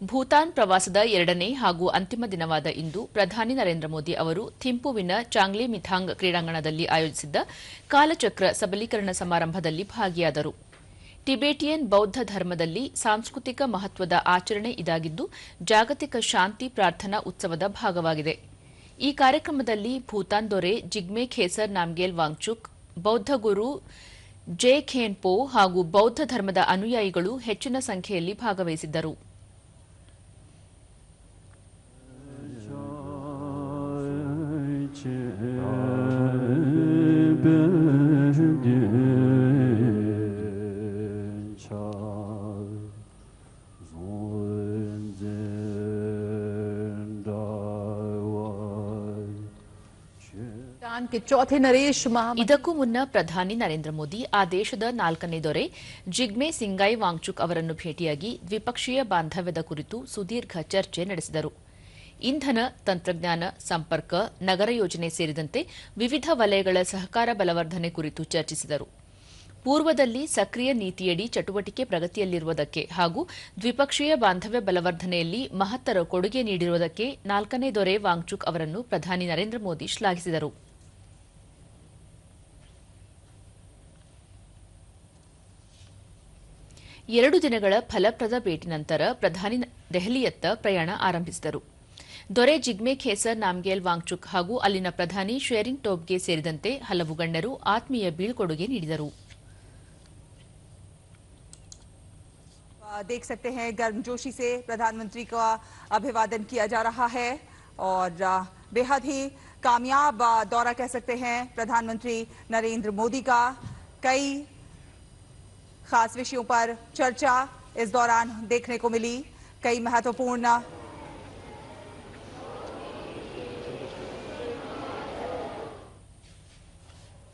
ಭೂತಾನ್ ಪ್ರವಾಸದ ಎರಡನೇ ಹಾಗೂ ಅಂತಿಮ ದಿನವಾದ ಇಂದು ಪ್ರಧಾನಿ ನರೇಂದ್ರ ಮೋದಿ ಅವರು ಥಿಂಪುವಿನ ಚಾಂಗ್ಲಿ ಮಿಥಾಂಗ್ ಕ್ರೀಡಾಂಗಣದಲ್ಲಿ ಆಯೋಜಿಸಿದ್ದ ಕಾಲಚಕ್ರ ಸಬಲೀಕರಣ ಸಮಾರಂಭದಲ್ಲಿ ಭಾಗಿಯಾದರು. ಟಿಬೇಟಿಯನ್ ಬೌದ್ಧ ಧರ್ಮದಲ್ಲಿ ಸಾಂಸ್ಕೃತಿಕ ಮಹತ್ವದ ಆಚರಣೆ ಇದಾಗಿದ್ದು, ಜಾಗತಿಕ ಶಾಂತಿ ಪ್ರಾರ್ಥನಾ ಉತ್ಸವದ ಭಾಗವಾಗಿದೆ. ಈ ಕಾರ್ಯಕ್ರಮದಲ್ಲಿ ಭೂತಾನ್ ದೊರೆ ಜಿಗ್ಮೆ ಖೇಸರ್ ನಾಮ್ಗೇಲ್ ವಾಂಗ್ಚುಕ್, ಬೌದ್ಧ ಗುರು ಜೆ ಖೇನ್ ಪೋ ಹಾಗೂ ಬೌದ್ಧ ಧರ್ಮದ ಅನುಯಾಯಿಗಳು ಹೆಚ್ಚಿನ ಸಂಖ್ಯೆಯಲ್ಲಿ ಭಾಗವಹಿಸಿದ್ದರು. ಇದಕ್ಕೂ ಮುನ್ನ ಪ್ರಧಾನಿ ನರೇಂದ್ರ ಮೋದಿ ಆ ದೇಶದ ನಾಲ್ಕನೇ ದೊರೆ ಜಿಗ್ಮೆ ಸಿಂಗಾಯ್ ವಾಂಗ್ಚುಕ್ ಅವರನ್ನು ಭೇಟಿಯಾಗಿ ದ್ವಿಪಕ್ಷೀಯ ಬಾಂಧವ್ಯದ ಕುರಿತು ಸುದೀರ್ಘ ಚರ್ಚೆ ನಡೆಸಿದರು. ಇಂಧನ, ತಂತ್ರಜ್ಞಾನ, ಸಂಪರ್ಕ, ನಗರ ಯೋಜನೆ ಸೇರಿದಂತೆ ವಿವಿಧ ವಲಯಗಳ ಸಹಕಾರ ಬಲವರ್ಧನೆ ಕುರಿತು ಚರ್ಚಿಸಿದರು. ಪೂರ್ವದಲ್ಲಿ ಸಕ್ರಿಯ ನೀತಿಯಡಿ ಚಟುವಟಿಕೆ ಪ್ರಗತಿಯಲ್ಲಿರುವುದಕ್ಕೆ ಹಾಗೂ ದ್ವಿಪಕ್ಷೀಯ ಬಾಂಧವ್ಯ ಬಲವರ್ಧನೆಯಲ್ಲಿ ಮಹತ್ತರ ಕೊಡುಗೆ ನೀಡಿರುವುದಕ್ಕೆ ನಾಲ್ಕನೇ ದೊರೆ ವಾಂಗ್ಚುಕ್ ಅವರನ್ನು ಪ್ರಧಾನಿ ನರೇಂದ್ರ ಮೋದಿ ಶ್ಲಾಘಿಸಿದರು. ಎರಡು ದಿನಗಳ ಫಲಪ್ರದ ಭೇಟಿ ನಂತರ ಪ್ರಧಾನಿ ದೆಹಲಿಯತ್ತ ಪ್ರಯಾಣ ಆರಂಭಿಸಿದರು. ದೊರೆ ಜಿಗ್ಮೆ ಖೇಸರ್ ನಾಮ್ಗೇಲ್ ವಾಂಗ್ಚುಕ್ ಹಾಗೂ ಅಲ್ಲಿನ ಪ್ರಧಾನಿ ಶೇರಿಂಗ್ ಟೋಬ್ಗೆ ಸೇರಿದಂತೆ ಹಲವು ಗಣ್ಯರು ಆತ್ಮೀಯ ಬೀಳ್ಕೊಡುಗೆ ನೀಡಿದರು आ, देख सकते हैं गर्मजोशी से प्रधानमंत्री का अभिवादन किया जा रहा है और आ, बेहद ही कामयाब आ, दौरा कह सकते हैं प्रधानमंत्री नरेंद्र मोदी का कई खास विषयों पर चर्चा इस दौरान देखने को मिली कई महत्वपूर्ण